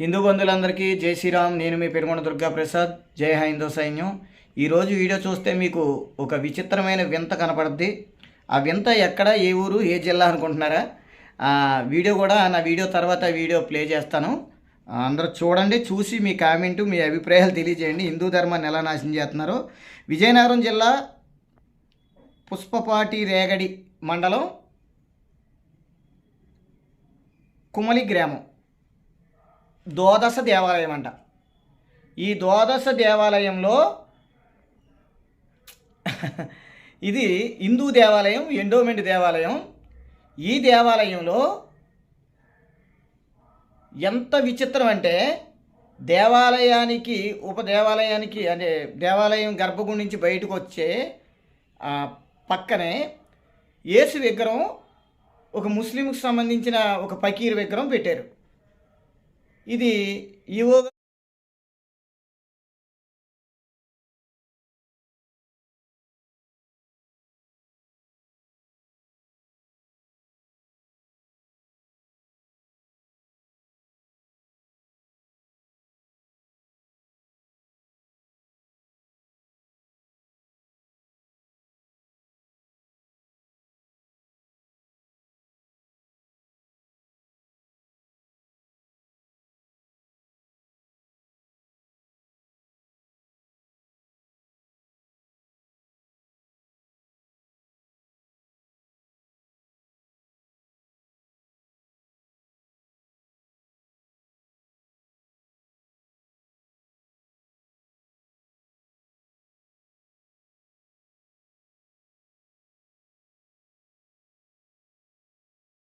హిందూ బంధువులందరికీ జై శ్రీరామ్. నేను మీ పెరుగొండ దుర్గా ప్రసాద్ జై హైందో సైన్యం. ఈరోజు వీడియో చూస్తే మీకు ఒక విచిత్రమైన వింత కనపడుద్ది. ఆ వింత ఎక్కడ ఏ ఊరు ఏ జిల్లా అనుకుంటున్నారా? ఆ వీడియో కూడా నా వీడియో తర్వాత వీడియో ప్లే చేస్తాను. అందరూ చూడండి చూసి మీ కామెంటు మీ అభిప్రాయాలు తెలియజేయండి. హిందూ ధర్మాన్ని ఎలా నాశనం చేస్తున్నారు. విజయనగరం జిల్లా పుష్పపాటి రేగడి మండలం కుమలి గ్రామం. ద్వాదశ దేవాలయం అంట ఈ ద్వాదశ దేవాలయంలో ఇది హిందూ దేవాలయం ఎండోమెంట్ దేవాలయం. ఈ దేవాలయంలో ఎంత విచిత్రం అంటే దేవాలయానికి ఉప దేవాలయానికి అంటే దేవాలయం గర్భగుడి నుంచి బయటకు వచ్చే పక్కనే యేసు విగ్రహం ఒక ముస్లింకి సంబంధించిన ఒక పకీర్ విగ్రహం పెట్టారు. ఇది ఈవో